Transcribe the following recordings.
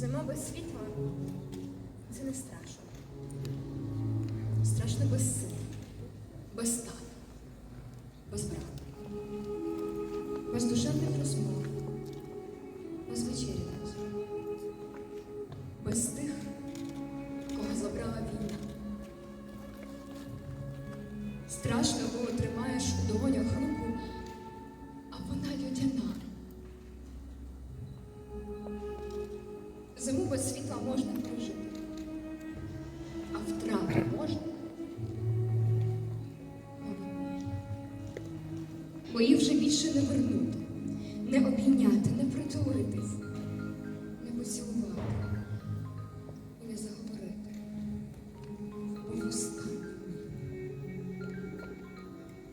Зима без світла це не страшно. Страшно без сил, без тата, більше не вернути, не обійняти, не притулитись, не поцілувати і не заговорити. Вуста.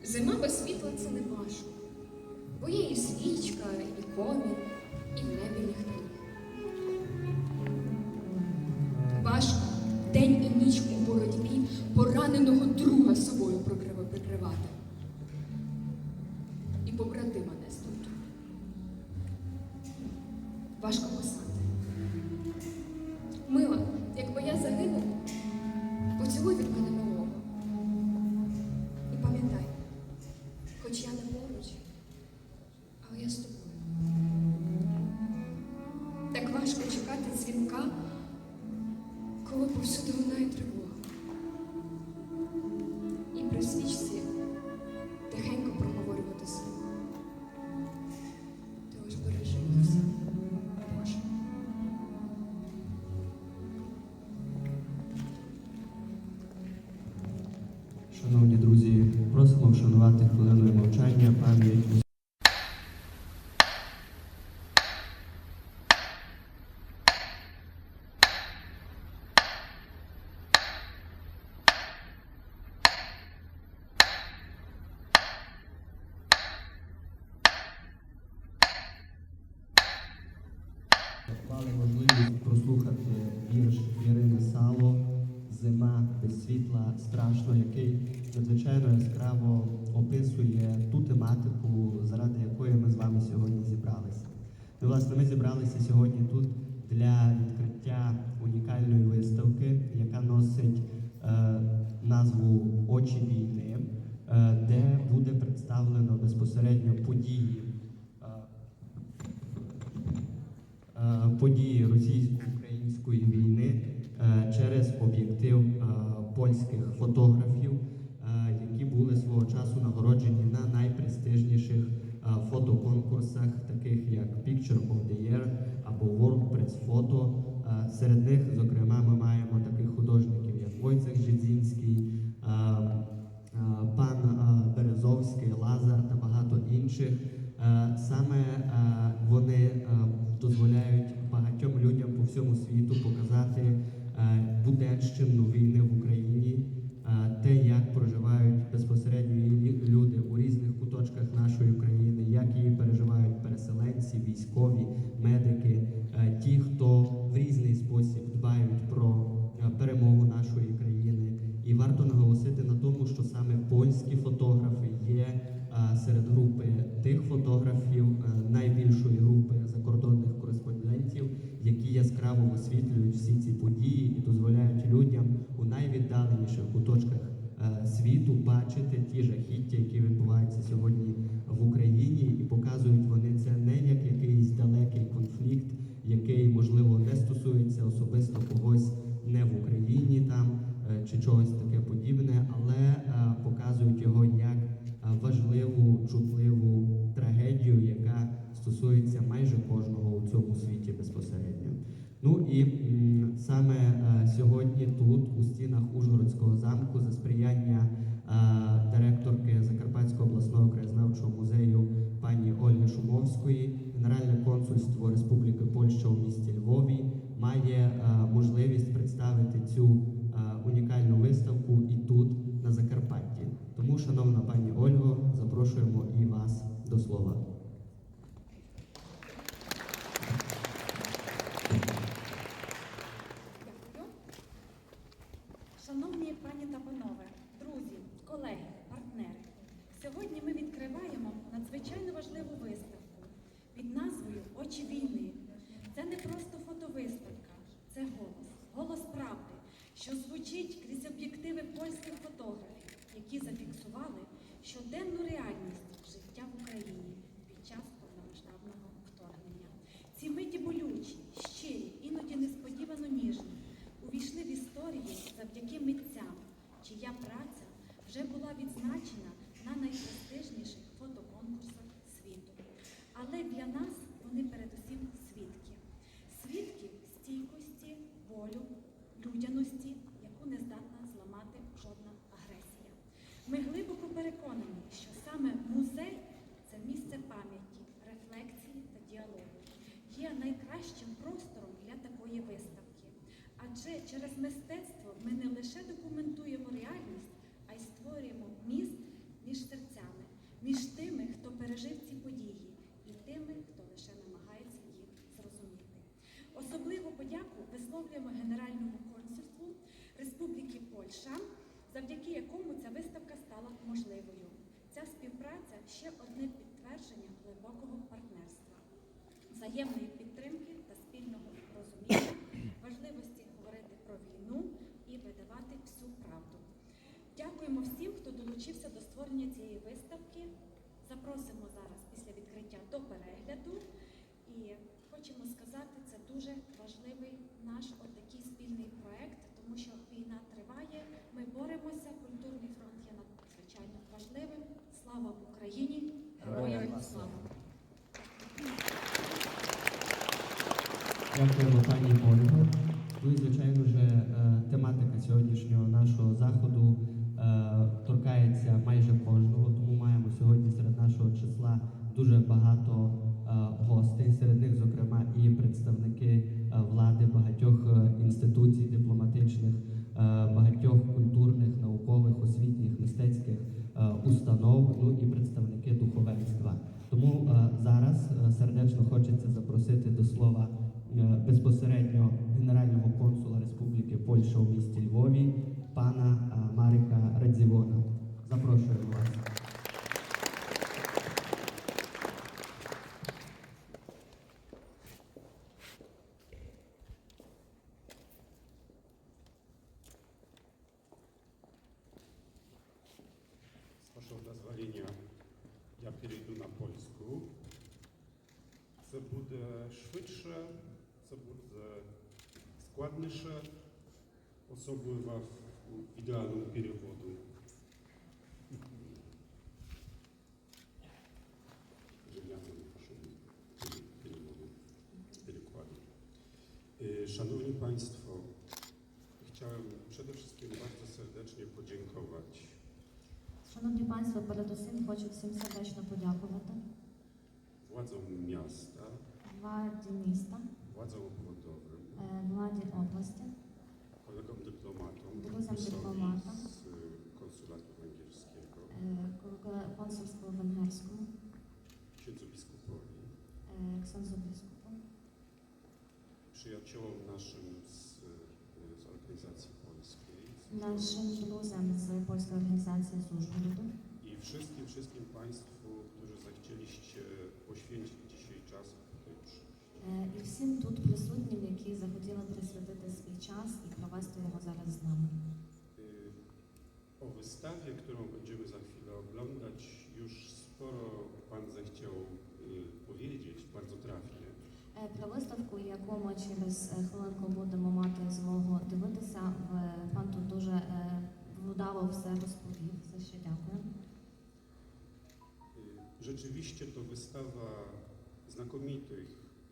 Зима без світла це не важко, бо є і свічка, і комір, і в небі ліхтарі. Важко день і ніч у боротьбі пораненого друга собою прикрив- прикривати. І свічці тихенько проговорювати слово. Ти ось бережи все, Боже. Шановні друзі, просимо вшанувати хвилиною мовчання пам'ять. Мали можливість прослухати вірш Ірини Сало Зима без світла страшно, який надзвичайно яскраво описує ту тематику, заради якої ми з вами сьогодні зібралися. Ну, власне, ми зібралися сьогодні тут для відкриття унікальної виставки, яка носить е, назву Очі війни, е, де буде представлено безпосередньо події. е, е, події російсько-української війни е, через об'єктив е, польських фотографів, е, які були свого часу нагороджені на найпрестижніших фотоконкурсах, таких як Picture of the Year або World Press Photo. Е, Серед них, зокрема, ми маємо таких художників, як Войцех Жидзінський, е, е, пан е, Березовський, Лазар та багато інших. Е, Саме е, вони е, дозволяють багатьом людям по всьому світу показати е, буденщину війни в Україні, чи чогось таке подібне, але е, показують його як е, важливу, чутливу трагедію, яка стосується майже кожного у цьому світі безпосередньо. Ну і саме е, сьогодні тут, у стінах Ужгородського замку, за сприяння директорки Закарпатського обласного краєзнавчого музею пані Ольги Шумовської, Генеральне консульство Республіки Польща у місті Львові має можливість представити цю унікальну виставку і тут, на Закарпатті. Тому, шановна пані Ольго, запрошуємо і вас до слова. Дякую. Шановні пані та панове, друзі, колеги, партнери, сьогодні ми відкриваємо надзвичайно важливу виставку під назвою Очі. Це не просто фотовиставка, що звучить крізь об'єктиви польських фотографів, які зафіксували щоденну реальність життя в Україні під час повномасштабного вторгнення. Ці миті болючі, щирі, іноді несподівано ніжні, увійшли в історію завдяки митцям, чия праця вже була відзначена на найпрестижніших фотоконкурсах світу. Але для нас вони передусім свідки. Свідки стійкості, волю, людяності, яку не здатна зламати жодна агресія. Ми глибоко переконані, що саме музей це місце пам'яті, рефлексії та діалогу. Є найкращим простором для такої виставки. Адже через мистецтво ми не лише документуємо реальність, а й створюємо міст між серцями, між тими, хто пережив ці події, і тими, хто лише намагається їх зрозуміти. Особливу подяку висловлюємо Генеральному консульству Республіки Польща, завдяки якому ця виставка стала можливою. Ця співпраця ще одне підтвердження глибокого партнерства, взаємної підтримки та спільного розуміння, важливості говорити про війну і видавати всю правду. Дякуємо всім, хто долучився до створення цієї виставки. Запросимо зараз після відкриття до перегляду. І хочемо сказати, це дуже важливий наш отакий спільний проект, тому що війна триває. Ми боремося. Культурний фронт є надзвичайно важливим. Слава Україні! Героям слава! Дякуємо пані Ольго. Ну і звичайно ж, е, тематика сьогоднішнього нашого заходу торкається майже кожного, тому маємо сьогодні серед нашого числа дуже багато е, гостей. Серед них, зокрема, і представники е, влади багатьох е, інституцій дипломатичних, е, багатьох культурних, наукових, освітніх, мистецьких е, установ, ну і представники духовенства. Тому е, зараз е, сердечно хочеться запросити до слова е, безпосередньо генерального консула Республіки Польща у місті Львові, пана е, Марика Радзівона. Запрошуємо вас. Szanowni Państwo, chciałem przede wszystkim bardzo serdecznie podziękować Шановні панство, передусім хочу всім сердечно подякувати władzom miasta, владі міста, władzom obwodowym, е, владі області, kolegom dyplomatom, Drugim korpusowi dyplomatom. z y, konsulatu węgierskiego, е, кол- консульству венгерському, księdzu biskupowi, naszym z, y, z organizacji polskiej z нашим друзям з польської організації з Ужгороду i wszystkim, wszystkim Państwu, którzy zechcieliście poświęcić dzisiaj czas tutaj przyjść. е, і всім тут присутнім, які захотіли присвятити свій час і провести його зараз з нами. Y, O wystawie, którą będziemy za chwilę oglądać, już sporo Pan zechciał y, powiedzieć, bardzo trafnie. Е, Про виставку, яку ми через е, хвилинку будемо мати змогу дивитися, пан тут дуже е, вдало все розповів, за що дякую. Rzeczywiście to wystawa znakomitych,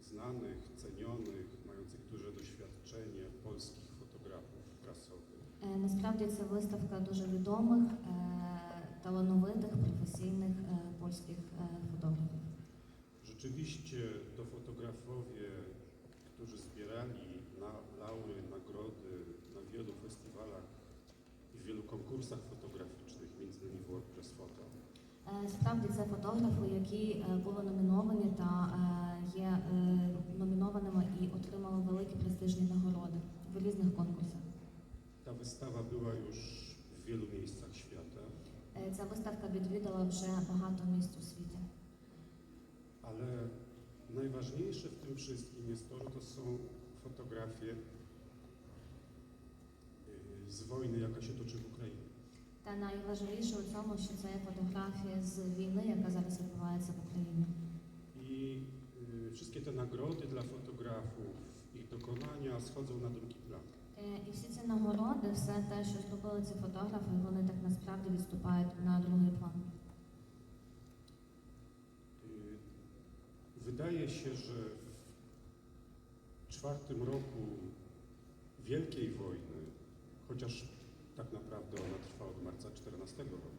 znanych, cenionych, mających duże doświadczenie polskich fotografów prasowych. Насправді це виставка дуже відомих, талановитих, професійних польських фотографів. Rzeczywiście to fotografowie, którzy zbierali na laury, nagrody na wielu festiwalach i wielu konkursach fotograficznych, między innymi WordPress Photo. Е, Справді це фотографи, які е, були номіновані та е, є е, номінованими і отримали великі престижні нагороди в різних конкурсах. Ta wystawa była już w wielu miejscach świata, Е, Ця виставка відвідала вже багато місць у світі. Ale najważniejsze w tym wszystkim jest to, że to są fotografie, z wojny, jaka się toczy w Ukrainie. Та найважливіше у цьому, що це фотографія з війни, яка зараз відбувається в Україні. Y, wszystkie te nagrody dla fotografów, ich dokonania schodzą na drugi plan. І всі ці нагороди, все те, що зробили ці фотографи, вони так насправді відступають на другий план. Wydaje się, że w czwartym roku Wielkiej Wojny, chociaż tak naprawdę ona trwa od marca 14 roku,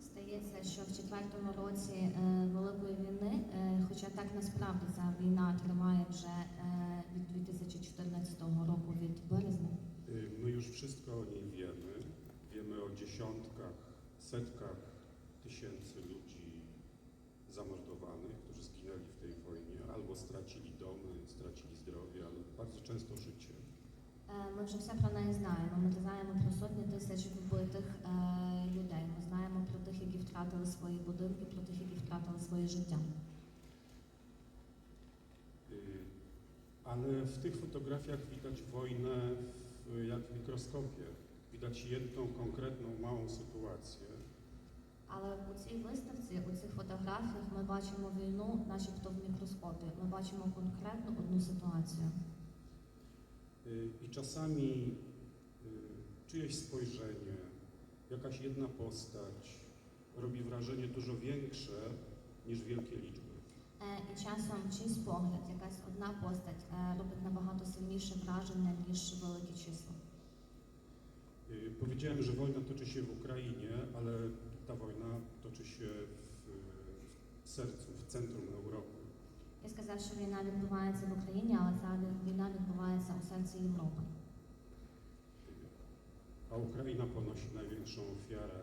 Здається, що в четвертому році е, Великої війни, е, хоча так насправді ця війна триває вже е, від 2014 року від березня. y, my już wszystko o niej wiemy. Wiemy o dziesiątkach, setkach tysięcy ludzi zamordowanych, albo stracili domy, stracili zdrowie, ale bardzo często życie. Е, Ми вже все про неї знаємо. Ми знаємо про сотні тисяч вбитих е, людей. Ми знаємо про тих, які втратили свої будинки, про тих, які втратили своє життя. Y, Ale w tych fotografiach widać wojnę w, jak w mikroskopie. Widać jedną konkretną, małą sytuację, Але у цій виставці, у цих фотографіях, ми бачимо війну, начебто в мікроскопі. Ми бачимо конкретну одну ситуацію. I czasami czyjeś spojrzenie, jakaś jedna postać robi wrażenie dużo większe niż wielkie liczby. І часом чийсь погляд, якась одна постать е, робить набагато сильніше враження, ніж великі числа. Powiedziałem, że wojna toczy się w Ukrainie, ale ta wojna toczy się w, w sercu, w centrum Europy. Я сказав, що війна відбувається в Україні, але ця війна відбувається у серці Європи. A Ukraina ponosi największą ofiarę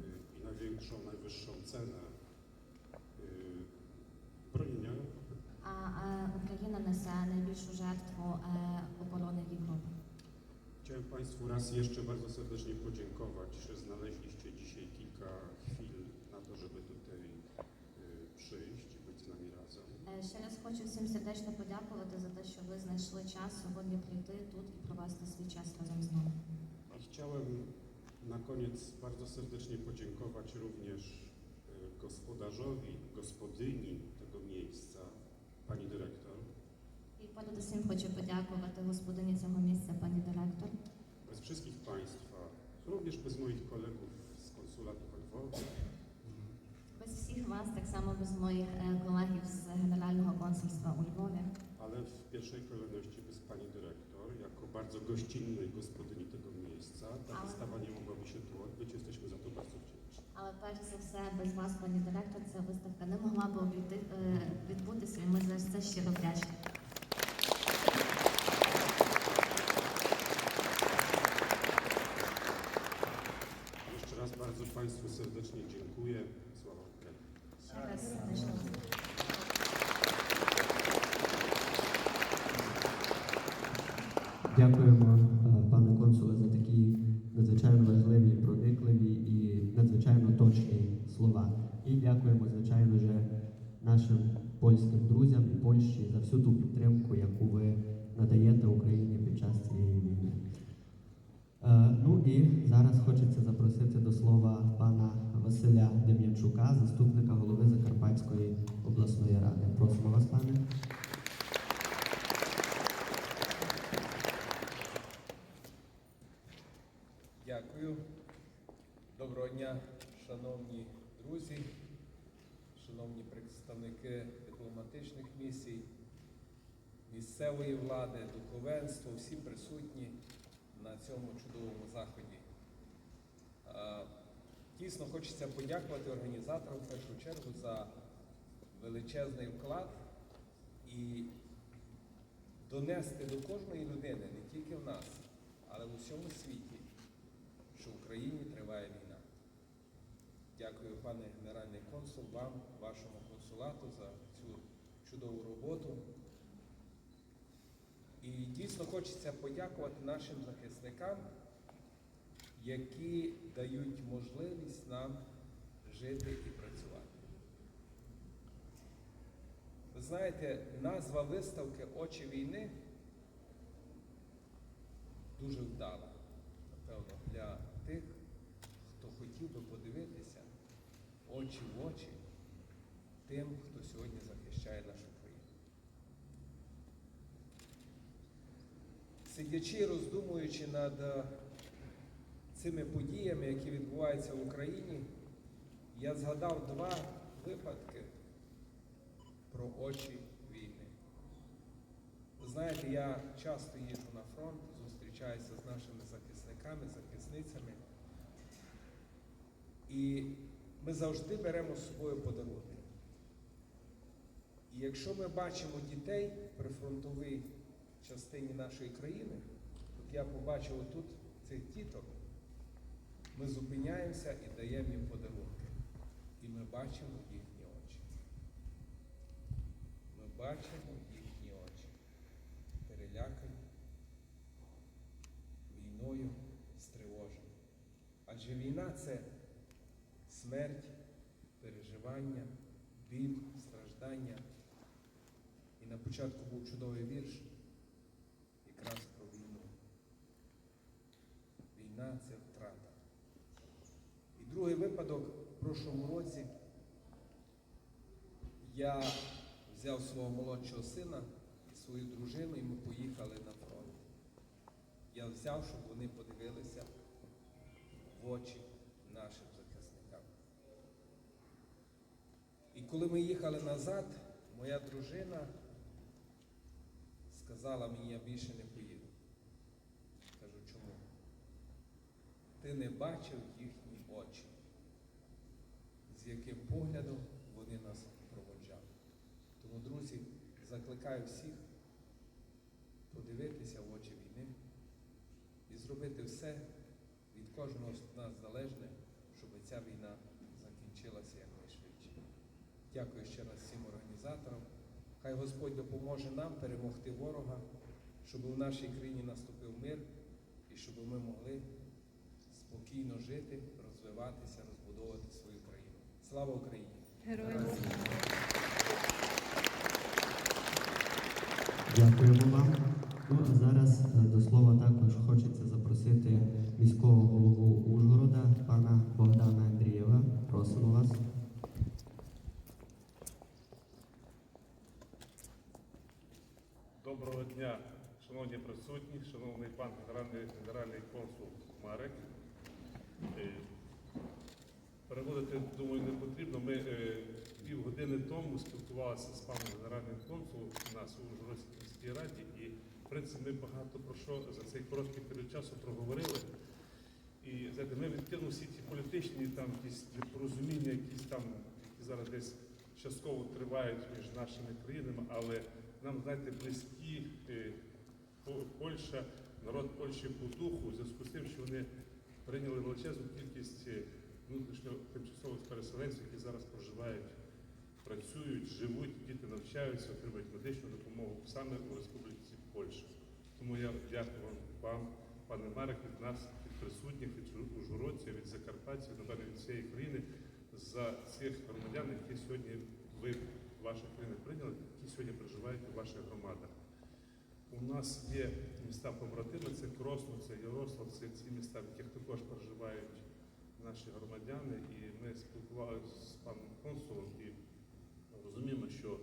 y, i największą, najwyższą cenę y, bronienia Europy. А е, Україна несе найбільшу жертву е, оборони Європи. Chciałem Państwu raz jeszcze bardzo serdecznie podziękować, że znaleźliście dzisiaj kilka chwil na to, żeby tutaj y, przyjść i być z nami razem. Е, Ще раз хочу всім сердечно подякувати за те, що ви знайшли час сьогодні прийти тут і провести свій час разом з нами. I chciałem na koniec bardzo serdecznie podziękować również y, gospodarzowi, gospodyni tego miejsca, pani dyrektor. І передусім хочу подякувати господині цього місця, пані директор. Bez wszystkich Państwa, również bez moich kolegów z konsulatu we Lwowie, Без всіх вас, так само без моїх е, колегів з Генерального консульства у Львові. ale w pierwszej kolejności bez Pani Dyrektor, jako bardzo gościnnej gospodyni tego miejsca. Ta Ale- wystawa nie mogłaby się tu odbyć, jesteśmy za to bardzo wdzięczni. Але перш за все, без вас, пані директор, ця виставка не могла б обійти, е, відбутися, і ми за це щиро вдячні. Serdecznie dziękuję. Sława. Дякуємо, пане консуле, за такі надзвичайно важливі, проникливі і надзвичайно точні слова. І дякуємо, звичайно, же нашим польським друзям і Польщі за всю ту підтримку, яку ви надаєте Україні під час цієї війни. Е, Ну і зараз хочеться запросити до слова пана Василя Дем'янчука, заступника голови Закарпатської обласної ради. Просимо вас, пане. Дякую. Доброго дня, шановні друзі, шановні представники дипломатичних місій, місцевої влади, духовенство, всі присутні на цьому чудовому заході. Е, Дійсно, хочеться подякувати організаторам в першу чергу за величезний вклад і донести до кожної людини, не тільки в нас, але в усьому світі, що в Україні триває війна. Дякую, пане генеральний консул, вам, вашому консулату за цю чудову роботу. І дійсно хочеться подякувати нашим захисникам, які дають можливість нам жити і працювати. Ви знаєте, назва виставки Очі війни дуже вдала, напевно, для тих, хто хотів би подивитися очі в очі тим, хто сьогодні захищає нас. Сидячи, роздумуючи над е, цими подіями, які відбуваються в Україні, я згадав два випадки про очі війни. Ви знаєте, я часто їжджу на фронт, зустрічаюся з нашими захисниками, захисницями. І ми завжди беремо з собою подарунки. І якщо ми бачимо дітей в прифронтовій частині нашої країни, от я побачив отут цих діток, ми зупиняємося і даємо їм подарунки. І ми бачимо їхні очі. Ми бачимо їхні очі. Перелякані, війною стривожені. Адже війна це смерть, переживання, біль, страждання. І на початку був чудовий вірш якраз про війну. Війна це втрата. І другий випадок в прошлому році я взяв свого молодшого сина і свою дружину, і ми поїхали на фронт. Я взяв, щоб вони подивилися в очі нашим захисникам. І коли ми їхали назад, моя дружина сказала мені, я більше не поїду. Кажу, чому? Ти не бачив з яким поглядом вони нас проводжали. Тому, друзі, закликаю всіх подивитися в очі війни і зробити все від кожного з нас залежне, щоб ця війна закінчилася якнайшвидше. Дякую ще раз всім організаторам. Хай Господь допоможе нам перемогти ворога, щоб у нашій країні наступив мир і щоб ми могли спокійно жити, розвиватися, розбудовувати свою країну. Слава Україні! Дякуємо вам. Ну а зараз е, до слова також хочеться запросити міського голову Ужгорода, пана Богдана Андрієва. Просимо вас. Доброго дня, шановні присутні, шановний пан генеральний, генеральний консул Марек. Переводити, думаю, не потрібно. Ми е, півгодини тому спілкувалися з паном генеральним консулом у нас у Ужгородській раді, і в принципі ми багато про що за цей короткий період часу проговорили. І знаєте, ми відкинули всі ті політичні там якісь непорозуміння, якісь там, які зараз десь частково тривають між нашими країнами, але нам, знаєте, близькі е, По- Польща, народ Польщі по духу, в зв'язку з тим, що вони прийняли величезну кількість е, внутрішньо тимчасових переселенців, які зараз проживають, працюють, живуть, діти навчаються, отримують медичну допомогу саме у Республіці Польща. Тому я дякую вам, пане Марек, від нас, від присутніх, від ужгородців, від закарпатців, напевно, від всієї країни за цих громадян, які сьогодні ви, ваші країни прийняли, які сьогодні проживають у ваших громадах. У нас є міста побратими, це Кросно, це Ярослав, це ці міста, в яких також проживають наші громадяни. І ми спілкувалися з паном консулом і розуміємо, що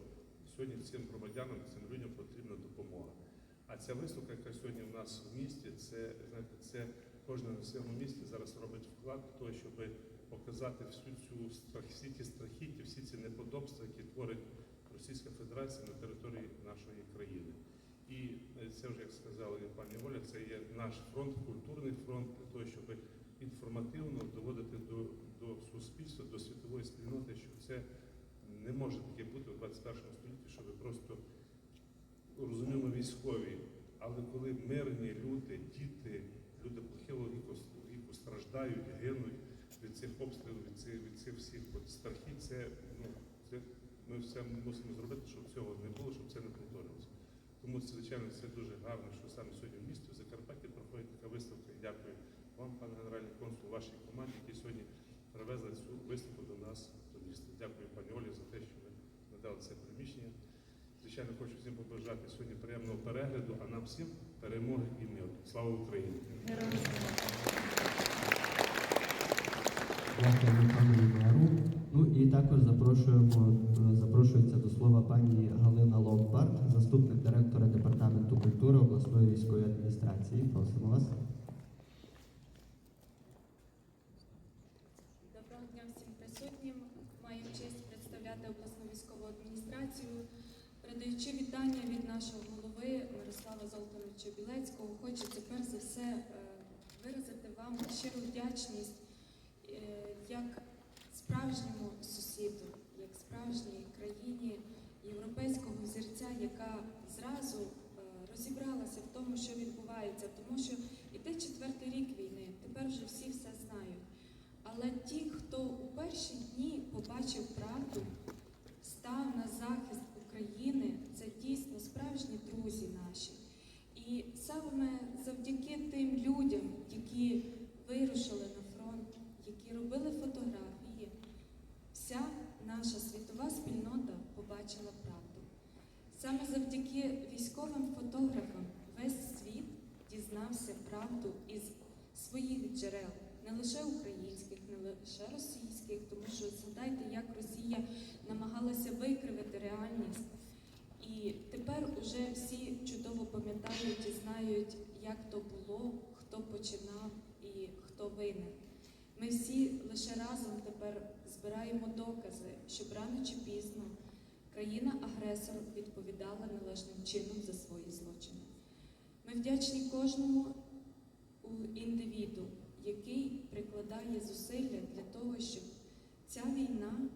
сьогодні цим громадянам, цим людям потрібна допомога. А ця виставка, яка сьогодні в нас в місті, це знаєте, це кожен на своєму місці зараз робить вклад в те, щоб показати всю цю страх, всі ті страхіття, всі ці неподобства, які творить Російська Федерація на території нашої країни. І е, це вже як сказала пані Оля, це є наш фронт, культурний фронт для того, щоб інформативно доводити до, до суспільства, до світової спільноти, що це не може таке бути у 21 столітті, щоб просто розуміємо військові, але коли мирні люди, діти, люди похилого віку, віку страждають, гинуть від цих обстрілів, від цих, від цих всіх от страхів, це, ну, це ми все мусимо зробити, щоб цього не було, щоб це не повторилося. Тому, звичайно, це дуже гарно, що саме сьогодні в місті в Закарпатті проходить така виставка. Дякую вам, пане генеральний консул, вашій команді, які сьогодні привезли цю виставку до нас до міста. Дякую пані Олі за те, що ви надали це приміщення. Звичайно, хочу всім побажати сьогодні приємного перегляду, а нам всім перемоги і миру. Слава Україні! Дякуємо пану Ігору. Ну і також запрошуємо, запрошується до слова пані Галина Ломбард, заступник директора департаменту культури обласної військової адміністрації. Просимо вас. Передаючи вітання від нашого голови Мирослава Золтановича Білецького, хочеться перш за все е, виразити вам щиру вдячність е, як справжньому сусіду, як справжній країні європейського взірця, яка зразу е, розібралася в тому, що відбувається, тому що іде четвертий рік війни. Тепер вже всі все знають. Але ті, хто у перші дні побачив правду, став на захист України, це дійсно справжні друзі наші. І саме завдяки тим людям, які вирушили на фронт, які робили фотографії, вся наша світова спільнота побачила правду. Саме завдяки військовим фотографам весь світ дізнався правду із своїх джерел, не лише українських, не лише російських, тому що згадайте, як Росія намагалася викривити реальність. І тепер уже всі чудово пам'ятають і знають, як то було, хто починав і хто винен. Ми всі лише разом тепер збираємо докази, щоб рано чи пізно країна-агресор відповідала належним чином за свої злочини. Ми вдячні кожному індивіду, який прикладає зусилля для того, щоб ця війна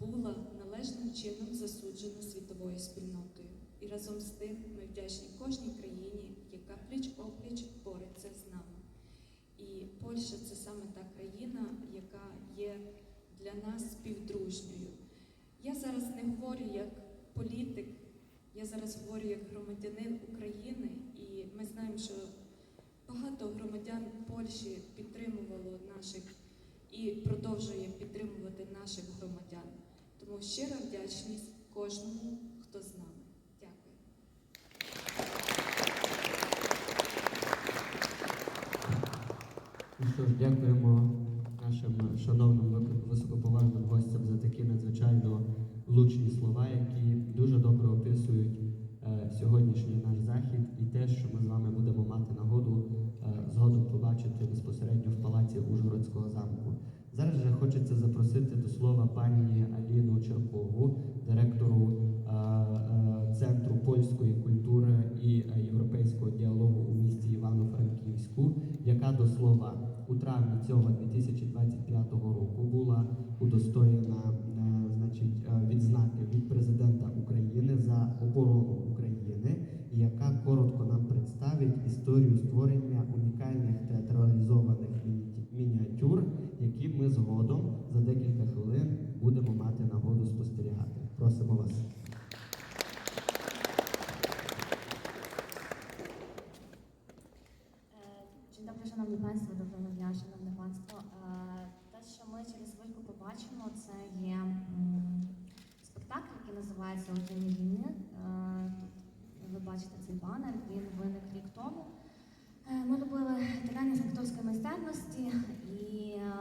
була належним чином засуджена світовою спільнотою. І разом з тим ми вдячні кожній країні, яка пліч опліч бореться з нами. І Польща це саме та країна, яка є для нас співдружньою. Я зараз не говорю як політик, я зараз говорю як громадянин України, і ми знаємо, що багато громадян Польщі підтримувало наших і продовжує підтримувати наших громадян. Тому щира вдячність кожному, хто з. Дякую. Ну що ж, дякуємо нашим шановним високоповажним гостям за такі надзвичайно влучні слова, які дуже добре описують е, сьогоднішній наш захід і те, що ми з вами будемо мати нагоду е, згодом побачити безпосередньо в палаці Ужгородського замку. Зараз же хочеться запросити до слова пані Аліну Черкову, директору е, е, Центру польської культури і е, європейського діалогу у місті Івано-Франківську, яка до слова у травні цього 2025 року була удостоєна е, значить, е, відзнаки від президента України за оборону України, яка коротко нам представить історію створення унікальних театралізованих мініатюр, які ми згодом за декілька хвилин будемо мати нагоду спостерігати. Просимо вас. Е, Dzień dobry, Szanowni Państwo, доброго дня, Шановне панство. Е, Те, що ми через побачимо, це є спектакль, який називається «У тіні війни. Е, Ви бачите цей банер, він виник рік тому. Е, Ми робили тренінг з акторської майстерності і е,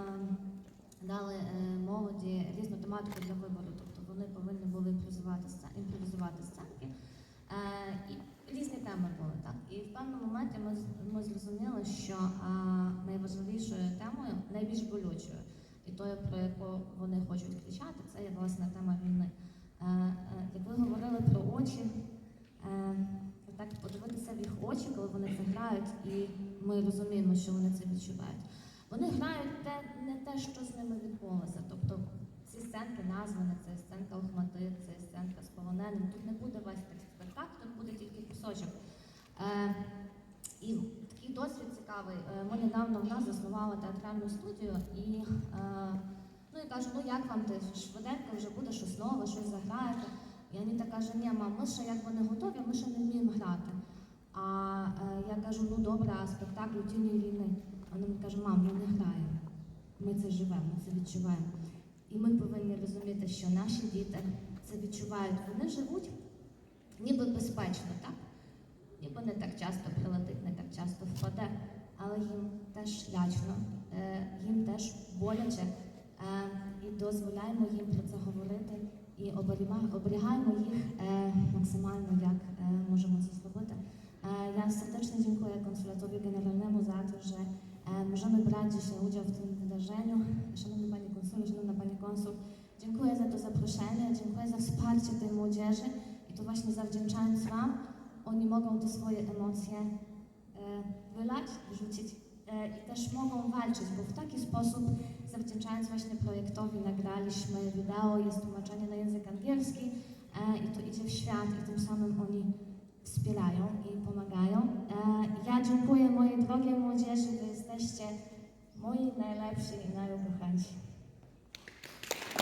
дали молоді різну тематику для вибору. Тобто вони повинні були імпровізувати сценки. Різні теми були так. І в певному моменті ми, ми зрозуміли, що найважливішою темою, найбільш болючою, тою, про яку вони хочуть кричати, це є власне тема війни. Е, е, як ви говорили про очі, е, так подивитися в їх очі, коли вони це грають, і ми розуміємо, що вони це відчувають. Вони грають те, не те, що з ними відбулося. Тобто ці сценки названі, це сценка Охмати, це сценка з полоненим. Тут не буде весь текст спектакль, тут буде тільки кусочок. І такий досвід цікавий. Е, Ми недавно в нас заснували театральну студію і, е, ну, і кажу, ну як вам ти швиденько вже буде щось нове, щось заграєте. І Аніта каже, ні, мам, ми ще якби не готові, ми ще не вміємо грати. А е, я кажу, ну добре, а спектакль у тіні війни. Вона мені каже, мам, ми не граємо. Ми це живемо, ми це відчуваємо. І ми повинні розуміти, що наші діти це відчувають. Вони живуть ніби безпечно, так? Ніби не так часто прилетить, не так часто впаде, але їм теж лячно, е, їм теж боляче. Е, і і дозволяємо їм про це говорити і оберіма- оберігаємо їх е, максимально, як е, можемо це зробити. Е, Я serdecznie dziękuję konsulatowi generalnemu za to, że e, możemy brać dzisiaj udział w tym wydarzeniu. Szanowny Panie Konsul, Szanowna Pani Konsul, dziękuję za to zaproszenie, dziękuję za wsparcie tej młodzieży i to właśnie zawdzięczając Wam, oni mogą te swoje emocje e, wylać, wrzucić e, i też mogą walczyć, bo w taki sposób, zawdzięczając właśnie projektowi, nagraliśmy wideo, jest tłumaczenie na język angielski e, i to idzie w świat i tym samym oni wspierają i pomagają. E, Ja dziękuję mojej drogiej młodzieży, wy jesteście moi najlepsi i najukochańsi.